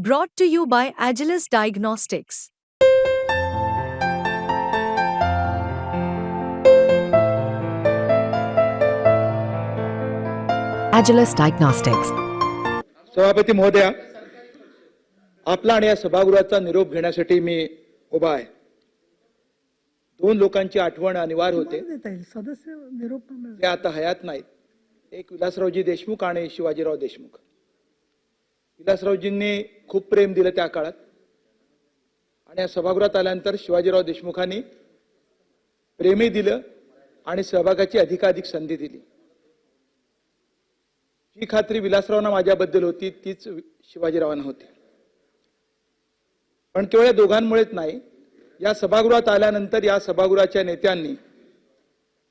Brought to you by Agilus Diagnostics. Agilus Diagnostics. सभापती महोदया आपला आणि या सभागृहाचा निरोप घेण्यासाठी मी उभा आहे. दोन लोकांची आठवण अनिवार्य होते. सदस्य निरोप ते आता हयात नाहीत. एक विलासरावजी देशमुख आणि शिवाजीराव देशमुख. विलासरावजींनी खूप प्रेम दिलं त्या काळात. आणि या सभागृहात आल्यानंतर शिवाजीराव देशमुखांनी प्रेमही दिलं आणि सहभागाची अधिकाधिक संधी दिली. जी खात्री विलासरावांना माझ्याबद्दल होती तीच शिवाजीरावांना होती. पण केवळ या दोघांमुळेच नाही या सभागृहात आल्यानंतर या सभागृहाच्या नेत्यांनी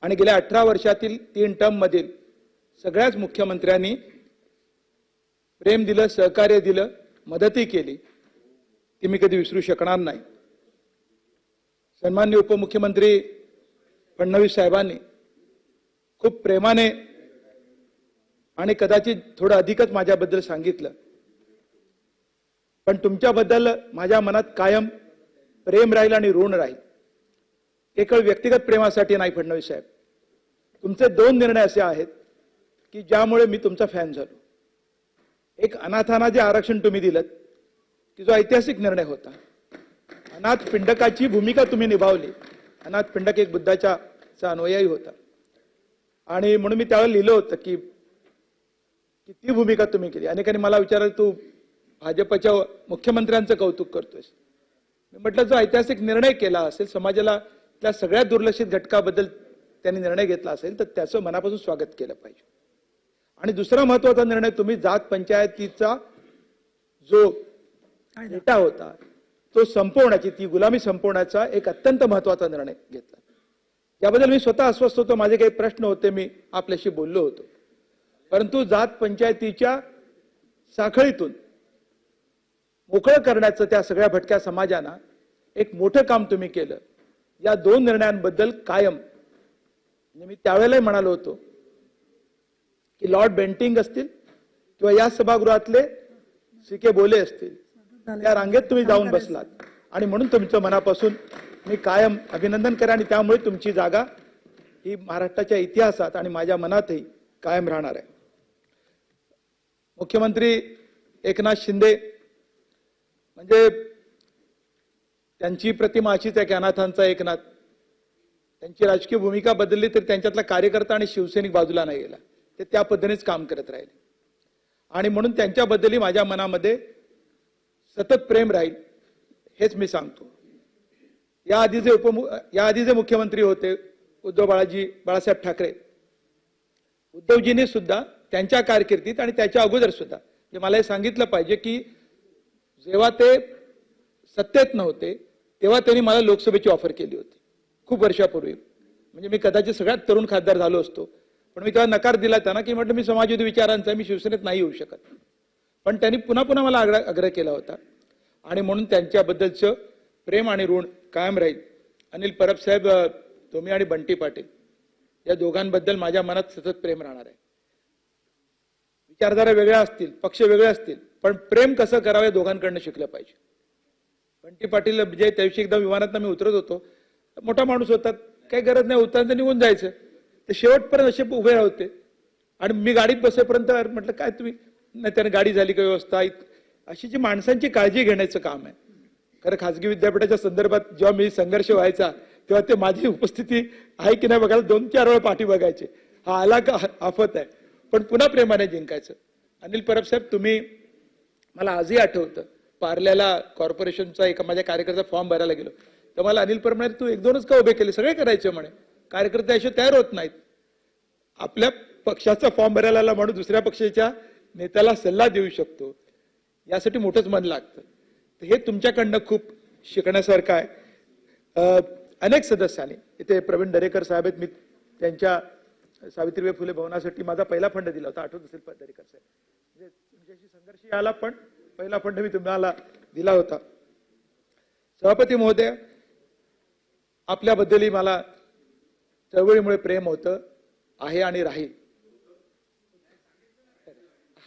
आणि गेल्या अठरा वर्षातील तीन टर्म मधील सगळ्याच मुख्यमंत्र्यांनी प्रेम दिलं सहकार्य दिलं मदतही केली. ती मी कधी विसरू शकणार नाही. सन्मान्य उपमुख्यमंत्री फडणवीस साहेबांनी खूप प्रेमाने आणि कदाचित थोडं अधिकच माझ्याबद्दल सांगितलं. पण तुमच्याबद्दल माझ्या मनात कायम प्रेम राहील आणि ऋण राहील. केवळ व्यक्तिगत प्रेमासाठी नाही फडणवीस साहेब. तुमचे दोन निर्णय असे आहेत की ज्यामुळे मी तुमचा फॅन झालो. एक अनाथांना जे आरक्षण तुम्ही दिलं की जो ऐतिहासिक निर्णय होता. अनाथ पिंडकाची भूमिका तुम्ही निभावली. अनाथ पिंडक एक बुद्धाच्या चा अनुयायी होता. आणि म्हणून मी त्यावेळेला लिहिलं होतं की किती भूमिका तुम्ही केली. अनेकांनी मला विचारलं तू भाजपच्या मुख्यमंत्र्यांचं कौतुक करतोयस. मी म्हटलं जो ऐतिहासिक निर्णय केला असेल समाजाला त्या सगळ्या दुर्लक्षित घटकाबद्दल त्यांनी निर्णय घेतला असेल तर त्याचं मनापासून स्वागत केलं पाहिजे. आणि दुसरा महत्त्वाचा निर्णय तुम्ही जात पंचायतीचा जो डेटा होता तो संपवण्याची ती गुलामी संपवण्याचा एक अत्यंत महत्त्वाचा निर्णय घेतला. याबद्दल मी स्वतः अस्वस्थ होतो माझे काही प्रश्न होते मी आपल्याशी बोललो होतो. परंतु जात पंचायतीच्या साखळीतून मोकळं करण्याचं त्या सगळ्या भटक्या समाजाना एक मोठं काम तुम्ही केलं. या दोन निर्णयांबद्दल कायम मी त्यावेळेलाही म्हणालो होतो की लॉर्ड बेंटिंग असतील किंवा या सभागृहातले सी के बोले असतील त्या रांगेत तुम्ही जाऊन बसलात. आणि म्हणून तुमचं मनापासून मी कायम अभिनंदन करा आणि त्यामुळे तुमची जागा ही महाराष्ट्राच्या इतिहासात आणि माझ्या मनातही कायम राहणार आहे. मुख्यमंत्री एकनाथ शिंदे म्हणजे त्यांची प्रतिमा अशीच आहे की अनाथांचा एकनाथ. त्यांची राजकीय भूमिका बदलली तर त्यांच्यातला कार्यकर्ता आणि शिवसैनिक बाजूला नाही गेला. ते त्या पद्धतीनेच काम करत राहिले. आणि म्हणून त्यांच्याबद्दलही माझ्या मनामध्ये सतत प्रेम राहील हेच मी सांगतो. याआधी जे उपमु याआधी जे मुख्यमंत्री होते उद्धव बाळाजी बाळासाहेब ठाकरे उद्धवजींनी सुद्धा त्यांच्या कारकिर्दीत आणि त्याच्या अगोदर सुद्धा म्हणजे मला हे सांगितलं पाहिजे की जेव्हा ते सत्तेत नव्हते तेव्हा त्यांनी मला लोकसभेची ऑफर केली होती. खूप वर्षापूर्वी. म्हणजे मी कदाचित सगळ्यात तरुण खासदार झालो असतो. पण मी तेव्हा नकार दिला त्यांना की म्हटलं मी समाजवादी विचारांचा मी शिवसेनेत नाही येऊ शकत. पण त्यांनी पुन्हा पुन्हा मला आग्रह आग्रह केला होता. आणि म्हणून त्यांच्याबद्दलचं प्रेम आणि ऋण कायम राहील. अनिल परब साहेब तुम्ही आणि बंटी पाटील या दोघांबद्दल माझ्या मनात सतत प्रेम राहणार आहे. विचारधारा वेगळ्या असतील पक्ष वेगळे असतील पण प्रेम कसं करावं या दोघांकडनं शिकलं पाहिजे. बंटी पाटील जे त्या दिवशी एकदा विमानात मी उतरत होतो. मोठा माणूस होता काही गरज नाही उतरायचं निघून जायचं. ते शेवटपर्यंत असे उभे राहते. आणि मी गाडीत बसेपर्यंत म्हटलं काय तुम्ही नाही त्याने गाडी झाली का व्यवस्था? अशी जी माणसांची काळजी घेण्याचं काम आहे. खरं खाजगी विद्यापीठाच्या संदर्भात जेव्हा मी संघर्ष व्हायचा तेव्हा ते माझी उपस्थिती आहे की नाही बघायला दोन चार वेळा पाठी बघायचे. हा आला का? आफत आहे. पण पुन्हा प्रेमाने जिंकायचं. अनिल परब साहेब तुम्ही मला आजही आठवतं पार्ल्याला कॉर्पोरेशनचा एका माझ्या कार्यकर्ता फॉर्म भरायला गेलो. तर मला अनिल परब म्हणाले तू एक दोनच का उभे केले? सगळे करायचे म्हणे. कार्यकर्ते असे तयार होत नाहीत. आपल्या पक्षाचा फॉर्म भरायला आला म्हणून दुसऱ्या पक्षाच्या नेत्याला सल्ला देऊ शकतो. यासाठी मोठंच मन लागतं. तर हे तुमच्याकडनं खूप शिकण्यासारखं आहे. अनेक सदस्यांनी इथे प्रवीण दरेकर साहेब आहेत मी त्यांच्या सावित्रीबाई फुले भवनासाठी माझा पहिला फंड दिला होता आठवत असेल दरेकर साहेब. म्हणजे तुमच्याशी संघर्ष आला पण पहिला फंड मी तुम्हाला दिला होता. सभापती महोदय आपल्याबद्दलही मला चळवळीमुळे प्रेम होतं. आहे आणि राहील.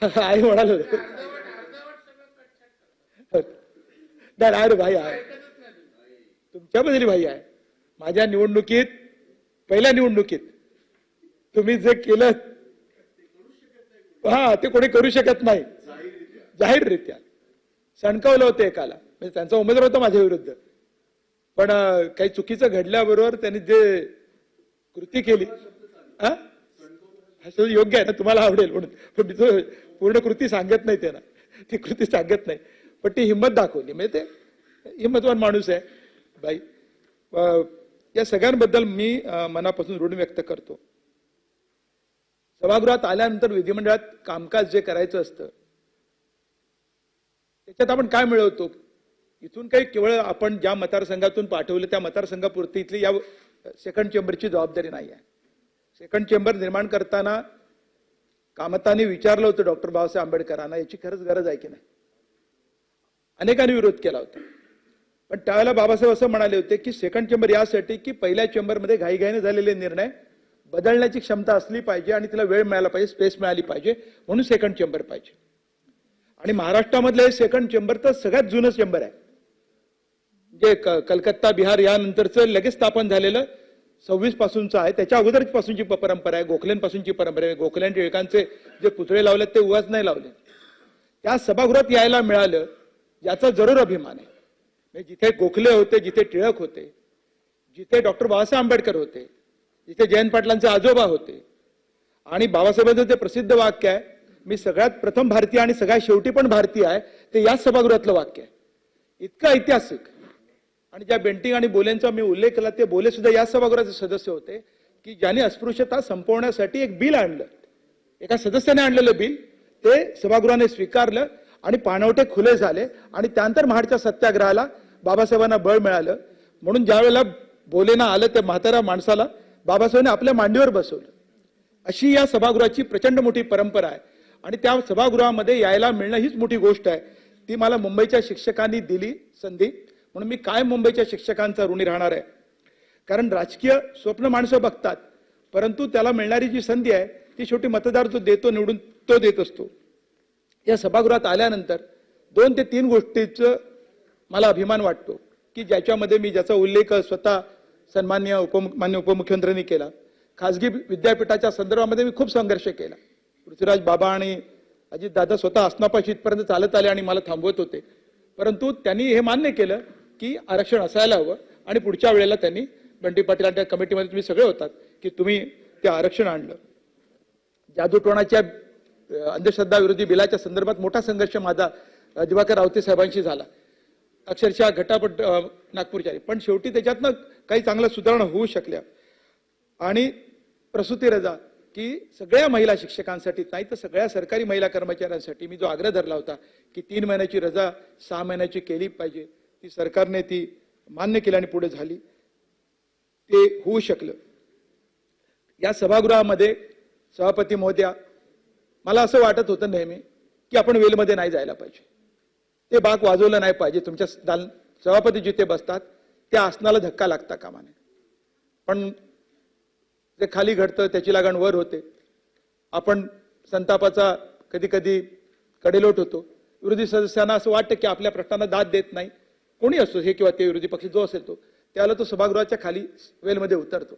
आहे म्हणालो. नाही भाई आहे. तुमच्याबद्दल भाई आहे. माझ्या निवडणुकीत पहिल्या निवडणुकीत तुम्ही जे केलं हा ते कोणी करू शकत नाही. जाहीररित्या. सणकवलं होतं एकाला. म्हणजे त्यांचा उमेदवार होता माझ्या विरुद्ध. पण काही चुकीचं घडल्याबरोबर त्यांनी जे कृती केली हा? योग्य आहे ना? तुम्हाला आवडेल. म्हणून पण तो पूर्ण कृती सांगत नाही त्यांना ती कृती सांगत नाही. पण ती हिंमत दाखवली. म्हणजे ते हिंमतवान माणूस आहे. बाई या सगळ्यांबद्दल मी मनापासून ऋण व्यक्त करतो. सभागृहात आल्यानंतर विधिमंडळात कामकाज जे करायचं असतं त्याच्यात आपण काय मिळवतो? इथून काही केवळ आपण ज्या मतदारसंघातून पाठवलं त्या मतदारसंघापुरती इथली या सेकंड चेंबरची जबाबदारी नाही आहे. सेकंड चेंबर निर्माण करताना कामताने विचारलं होतं डॉक्टर बाबासाहेब आंबेडकरांना याची खरंच गरज आहे की नाही? अनेकांनी विरोध केला होता. पण त्यावेळेला बाबासाहेब असं म्हणाले होते की सेकंड चेंबर यासाठी की पहिल्या चेंबरमध्ये घाईघाईने झालेले निर्णय बदलण्याची क्षमता असली पाहिजे आणि तिला वेळ मिळाला पाहिजे स्पेस मिळाली पाहिजे म्हणून सेकंड चेंबर पाहिजे. आणि महाराष्ट्रामधलं हे सेकंड चेंबर तर सगळ्यात जुनं चेंबर आहे. जे क- कलकत्ता बिहार यानंतरचं लगेच स्थापन झालेलं सव्वीस पासूनचा आहे. त्याच्या अगोदरपासूनची परंपरा आहे. गोखलेंपासूनची परंपरा आहे. गोखल्यां टिळकांचे जे पुतळे लावलेत ते उगाच नाही लावले. त्या सभागृहात यायला मिळालं याचा जरूर अभिमान आहे. जिथे गोखले होते जिथे टिळक होते जिथे डॉक्टर बाबासाहेब आंबेडकर होते जिथे जयंत पाटलांचे आजोबा होते आणि बाबासाहेबांचं ते प्रसिद्ध वाक्य आहे मी सगळ्यात प्रथम भारतीय आणि सगळ्यात शेवटी पण भारतीय आहे ते याच सभागृहातलं वाक्य आहे. इतकं ऐतिहासिक. आणि ज्या बेंटिंग आणि बोलेंचा मी उल्लेख केला ते बोले सुद्धा या सभागृहाचे सदस्य होते की ज्याने अस्पृश्यता संपवण्यासाठी एक बिल आणलं. एका सदस्याने आणलेलं बिल ते सभागृहाने स्वीकारलं आणि पाणवठे खुले झाले आणि त्यानंतर महाडच्या सत्याग्रहाला बाबासाहेबांना बळ मिळालं. म्हणून ज्यावेळेला बोलेना आलं त्या म्हाताऱ्या माणसाला बाबासाहेबांनी आपल्या मांडीवर बसवलं. अशी या सभागृहाची प्रचंड मोठी परंपरा आहे. आणि त्या सभागृहामध्ये यायला मिळणं हीच मोठी गोष्ट आहे. ती मला मुंबईच्या शिक्षकांनी दिली संधी. म्हणून मी काय मुंबईच्या शिक्षकांचा ऋणी राहणार आहे? कारण राजकीय स्वप्न माणसं बघतात परंतु त्याला मिळणारी जी संधी आहे ती शेवटी मतदार जो देतो निवडून तो देत असतो. या सभागृहात आल्यानंतर दोन ते तीन गोष्टीचं मला अभिमान वाटतो की ज्याच्यामध्ये मी ज्याचा उल्लेख स्वतः सन्मान्य उपमु मान्य उपमुख्यमंत्र्यांनी केला. खासगी विद्यापीठाच्या संदर्भामध्ये मी खूप संघर्ष केला. पृथ्वीराज बाबा आणि अजितदादा स्वतः आसनापाशी इथपर्यंत चालत आले आणि मला थांबवत होते. परंतु त्यांनी हे मान्य केलं की आरक्षण असायला हवं. आणि पुढच्या वेळेला त्यांनी बंटी पाटील आणि त्या कमिटीमध्ये तुम्ही सगळे होतात की तुम्ही ते आरक्षण आणलं. जादूटोणाच्या अंधश्रद्धा विरोधी बिलाच्या संदर्भात मोठा संघर्ष माझा दिवाकर रावते साहेबांशी झाला. अक्षरशः घटापट नागपूरच्या पण शेवटी त्याच्यातनं काही चांगल्या सुधारणा होऊ शकल्या. आणि प्रसूती रजा की सगळ्या महिला शिक्षकांसाठी नाही तर सगळ्या सरकारी महिला कर्मचाऱ्यांसाठी मी जो आग्रह धरला होता की तीन महिन्याची रजा सहा महिन्याची केली पाहिजे. ती सरकारने ती मान्य केली आणि पुढे झाली. ते होऊ शकलं. या सभागृहामध्ये सभापती महोदया मला असं वाटत होतं नेहमी की आपण वेलमध्ये नाही जायला पाहिजे. ते बाक वाजवलं नाही पाहिजे. तुमच्या दाल सभापती जिथे बसतात त्या आसनाला धक्का लागता कामा नये पण जे खाली घडतं त्याची लागण वर होते. आपण संतापाचा कधी कधी कडेलोट होतो. विरोधी सदस्यांना असं वाटतं की आपल्या प्रश्नांना दाद देत नाही. कोणी असतो हे किंवा ते विरोधी पक्ष जो असेल तो त्याला तो सभागृहाच्या खाली वेलमध्ये उतरतो.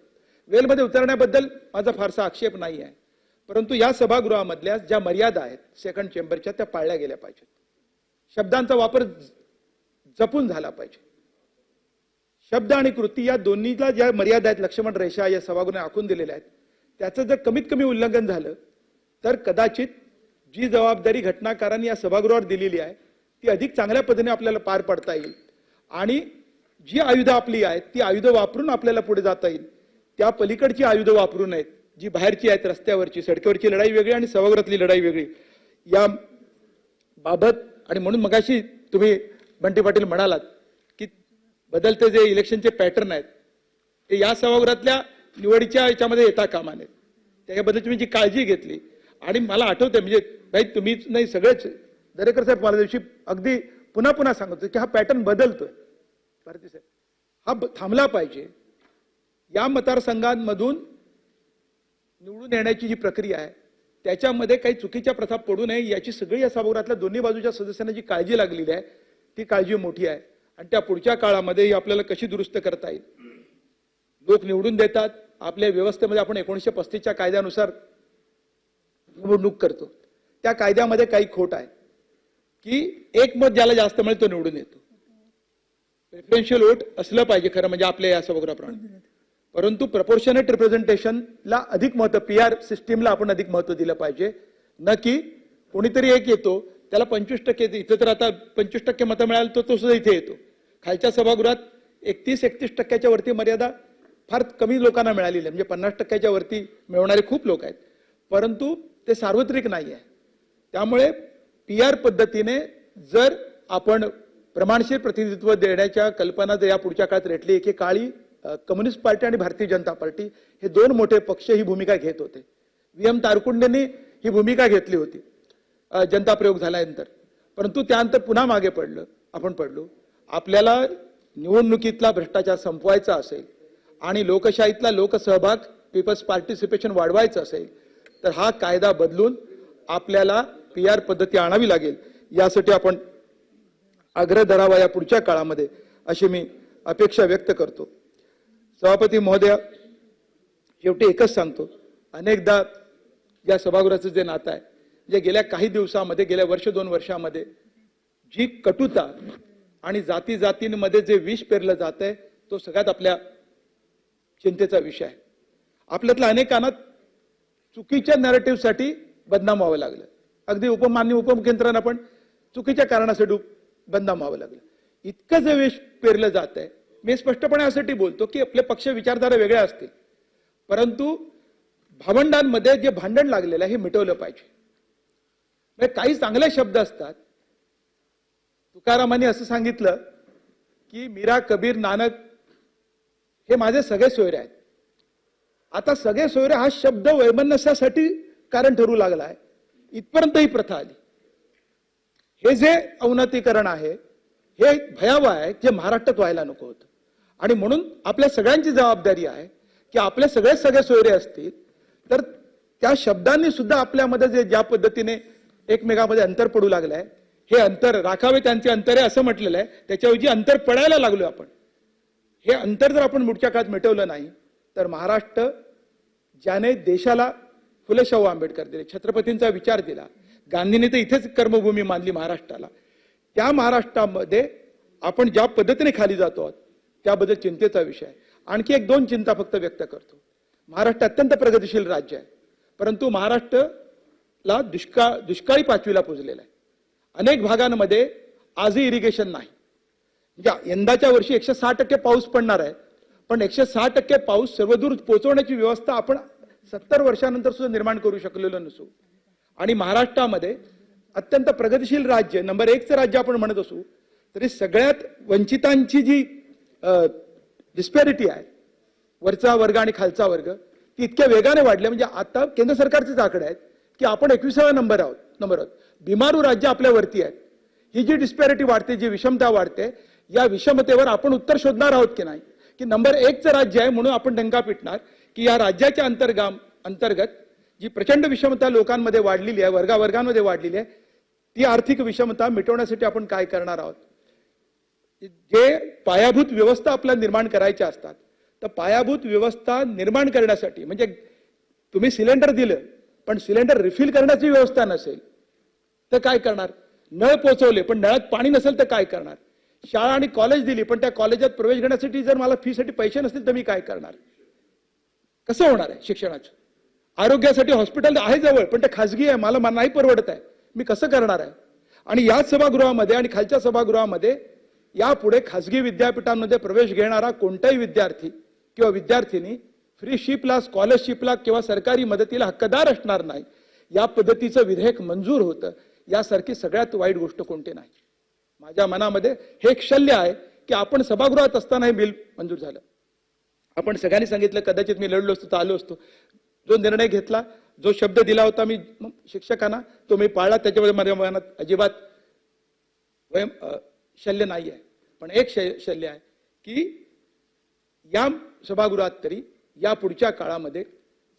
वेलमध्ये उतरण्याबद्दल माझा फारसा आक्षेप नाही आहे. परंतु या सभागृहामधल्या ज्या मर्यादा आहेत सेकंड चेंबरच्या त्या पाळल्या गेल्या पाहिजेत. शब्दांचा वापर जपून झाला पाहिजे. शब्द आणि कृती या दोन्हीला ज्या मर्यादा आहेत लक्ष्मण रेषा या सभागृहाने आखून दिलेल्या आहेत त्याचं जर कमीत कमी उल्लंघन झालं तर कदाचित जी जबाबदारी घटनाकारांनी या सभागृहावर दिलेली आहे ती अधिक चांगल्या पद्धतीने आपल्याला पार पडता येईल. आणि जी आयुधं आपली आहेत ती आयुधं वापरून आपल्याला पुढे जाता येईल. त्या पलीकडची आयुधं वापरू नयेत जी बाहेरची आहेत रस्त्यावरची सडकेवरची लढाई वेगळी आणि सभागृहातली लढाई वेगळी. या बाबत आणि म्हणून मगाशी तुम्ही बंटी पाटील म्हणालात की बदलते जे इलेक्शनचे पॅटर्न आहेत ते या सभागृहातल्या निवडीच्या याच्यामध्ये येता कामा नयेत त्याच्याबद्दल तुम्ही जी काळजी घेतली आणि मला आठवते म्हणजे भाई तुम्ही नाही सगळेच दरेकर साहेब मला दिवशी अगदी पुन्हा पुन्हा सांगतो की हा पॅटर्न बदलतोय. भारती साहेब हा थांबला पाहिजे. या मतदारसंघांमधून निवडून येण्याची जी प्रक्रिया आहे त्याच्यामध्ये काही चुकीच्या प्रथा पडू नये याची सगळी या सभागृहातल्या दोन्ही बाजूच्या सदस्यांना जी काळजी लागलेली आहे ती काळजी मोठी आहे. आणि त्या पुढच्या काळामध्ये ही आपल्याला कशी दुरुस्त करता येईल? लोक निवडून देतात आपल्या व्यवस्थेमध्ये आपण एकोणीसशे पस्तीसच्या कायद्यानुसार निवडणूक करतो. त्या कायद्यामध्ये काही खोट आहे. की एक मत ज्याला जास्त मिळेल तो निवडून येतो. प्रेफरन्शियल वोट असलं पाहिजे खरं म्हणजे आपल्या या सभागृहाप्रमाणे परंतु प्रपोर्शनेट रिप्रेझेंटेशनला अधिक महत्त्व पी आर सिस्टीमला आपण अधिक महत्त्व दिलं पाहिजे. न की कोणीतरी एक येतो त्याला पंचवीस टक्के इथं तर आता पंचवीस टक्के मतं मिळाले तर तो सुद्धा इथे येतो. खालच्या सभागृहात एकतीस एकतीस टक्क्याच्या वरती मर्यादा फार कमी लोकांना मिळालेली आहे. म्हणजे पन्नास टक्क्याच्या वरती मिळवणारे खूप लोक आहेत. परंतु ते सार्वत्रिक नाही आहे त्यामुळे टी आर पद्धतीने जर आपण प्रमाणशीर प्रतिनिधित्व देण्याच्या कल्पना जर या पुढच्या काळात रेटली एके काळी कम्युनिस्ट पार्टी आणि भारतीय जनता पार्टी हे दोन मोठे पक्ष ही भूमिका घेत होते. व्ही. एम. तारकुंडेंनी ही भूमिका घेतली होती. जनता प्रयोग झाल्यानंतर. परंतु त्यानंतर पुन्हा मागे पडलं आपण पडलो. आपल्याला निवडणुकीतला भ्रष्टाचार संपवायचा असेल आणि लोकशाहीतला लोकसहभाग पीपल्स पार्टिसिपेशन वाढवायचं असेल तर हा कायदा बदलून आपल्याला पी आर पद्धती आणावी लागेल यासाठी आपण आग्रह धरावा या पुढच्या काळामध्ये अशी मी अपेक्षा व्यक्त करतो. सभापती महोदय शेवटी एकच सांगतो अनेकदा या सभागृहाचं जे नातं आहे जे गेल्या काही दिवसामध्ये गेल्या वर्ष दोन वर्षामध्ये जी कटुता आणि जाती जातींमध्ये जे विष पेरलं जात आहे तो सगळ्यात आपल्या चिंतेचा विषय आहे. आपल्यातल्या अनेकांना चुकीच्या नॅरेटिव्हसाठी बदनाम व्हावं लागलं. अगदी उपमान्य उपमुख्यमंत्र्यांना पण चुकीच्या कारणासाठी उप- व्हावं लागलं. इतकं जे वेश पेरलं जात आहे मी स्पष्टपणे यासाठी बोलतो की आपले पक्ष विचारधारा वेगळ्या असतील. परंतु भावंडांमध्ये जे भांडण लागलेलं आहे हे मिटवलं पाहिजे. म्हणजे काही चांगले शब्द असतात. तुकारामांनी असं सांगितलं की मीरा कबीर नानक हे माझे सगळे सोयरे आहेत. आता सगळे सोयरे हा शब्द वैमनस्यासाठी कारण ठरू लागला आहे इथपर्यंत ही प्रथा आली. हे जे अवनतीकरण आहे हे भयावह आहे जे महाराष्ट्रात व्हायला नको होतं. आणि म्हणून आपल्या सगळ्यांची जबाबदारी आहे की आपले सगळे सगळे सोयरे असतील तर त्या शब्दांनी सुद्धा आपल्यामध्ये जे ज्या पद्धतीने एकमेकामध्ये अंतर पडू लागलंय हे अंतर राखावे त्यांचे अंतर आहे असं म्हटलेलं आहे त्याच्याऐवजी अंतर पडायला लागलो आपण. हे अंतर जर आपण पुढच्या काळात मिटवलं नाही तर महाराष्ट्र ज्याने देशाला फुले शाहू आंबेडकर दिले छत्रपतींचा विचार दिला. गांधीने तर इथेच कर्मभूमी मानली महाराष्ट्राला. त्या महाराष्ट्रामध्ये आपण ज्या पद्धतीने खाली जातो आहोत त्याबद्दल चिंतेचा विषय आहे. आणखी एक दोन चिंता फक्त व्यक्त करतो. महाराष्ट्र अत्यंत प्रगतिशील राज्य आहे. परंतु महाराष्ट्रला दुष्काळ दुष्काळी पाचवीला पुजलेला आहे. अनेक भागांमध्ये आजही इरिगेशन नाही. म्हणजे यंदाच्या वर्षी एकशे सहा टक्के पाऊस पडणार आहे. पण एकशे सहा टक्के पाऊस सर्वदूर पोहोचवण्याची व्यवस्था आपण सत्तर वर्षानंतर सुद्धा निर्माण करू शकलेलो नसू. आणि महाराष्ट्रामध्ये अत्यंत प्रगतिशील राज्य नंबर एकचं राज्य आपण म्हणत असू तरी सगळ्यात वंचितांची जी डिस्पॅरिटी आहे वरचा वर्ग आणि खालचा वर्ग ती इतक्या वेगाने वाढल्या. म्हणजे आता केंद्र सरकारचेच आकडे आहेत की आपण एकविसाव्या नंबर आहोत नंबर आहोत. बिमारू राज्य आपल्या वरती आहेत. ही जी डिस्पॅरिटी वाढते जी विषमता वाढते या विषमतेवर आपण उत्तर शोधणार आहोत की नाही? की नंबर एकचं राज्य आहे म्हणून आपण डंका पिटणार? की या राज्याच्या अंतर्गाम अंतर्गत जी प्रचंड विषमता लोकांमध्ये वाढलेली आहे वर्गावर्गांमध्ये वाढलेली आहे ती आर्थिक विषमता मिटवण्यासाठी आपण काय करणार आहोत? जे पायाभूत व्यवस्था आपल्याला निर्माण करायच्या असतात तर पायाभूत व्यवस्था निर्माण करण्यासाठी म्हणजे तुम्ही सिलेंडर दिलं पण सिलेंडर रिफिल करण्याची व्यवस्था नसेल तर काय करणार? नळ पोचवले पण नळात पाणी नसेल तर काय करणार? शाळा आणि कॉलेज दिली पण त्या कॉलेजात प्रवेश घेण्यासाठी जर मला फीसाठी पैसे नसतील तर मी काय करणार? कसं होणार आहे शिक्षणाचं? आरोग्यासाठी हॉस्पिटल आहे जवळ पण ते खाजगी आहे मला नाही परवडत आहे. मी कसं करणार आहे? आणि याच सभागृहामध्ये आणि खालच्या सभागृहामध्ये यापुढे खाजगी विद्यापीठांमध्ये प्रवेश घेणारा कोणताही विद्यार्थी किंवा विद्यार्थिनी फ्रीशिपला स्कॉलरशिपला किंवा सरकारी मदतीला हक्कदार असणार नाही. या पद्धतीचं विधेयक मंजूर होतं. यासारखी सगळ्यात वाईट गोष्ट कोणती नाही? माझ्या मनामध्ये हे एक शल्य आहे की आपण सभागृहात असताना हे बिल मंजूर झालं. आपण सगळ्यांनी सांगितलं कदाचित मी लढलो असतो तर आलो असतो. जो निर्णय घेतला जो शब्द दिला होता मी शिक्षकांना तो मी पाळला त्याच्यामध्ये माझ्या मनात अजिबात वयम शल्य नाही आहे पण एक शल्य आहे की या सभागृहात तरी या पुढच्या काळामध्ये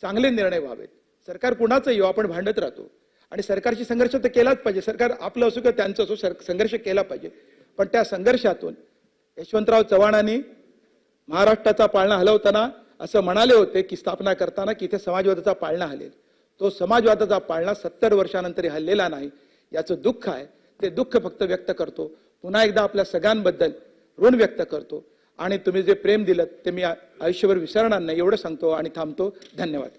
चांगले निर्णय व्हावेत. सरकार कुणाचं येऊ हो, आपण भांडत राहतो. आणि सरकारशी संघर्ष तर केलाच पाहिजे. सरकार आपलं असो किंवा त्यांचं असो सर- संघर्ष केला पाहिजे. पण त्या संघर्षातून यशवंतराव चव्हाणांनी महाराष्ट्राचा पाळणा हलवताना असं म्हणाले होते की स्थापना करताना की इथे समाजवादाचा पाळणा हलेल. तो समाजवादाचा पाळणा सत्तर वर्षानंतरही हल्लेला नाही. याचं दुःख आहे. ते दुःख फक्त व्यक्त करतो. पुन्हा एकदा आपल्या सगळ्यांबद्दल ऋण व्यक्त करतो. आणि तुम्ही जे प्रेम दिलं ते मी आयुष्यभर विसरणार नाही एवढं सांगतो आणि थांबतो. धन्यवाद.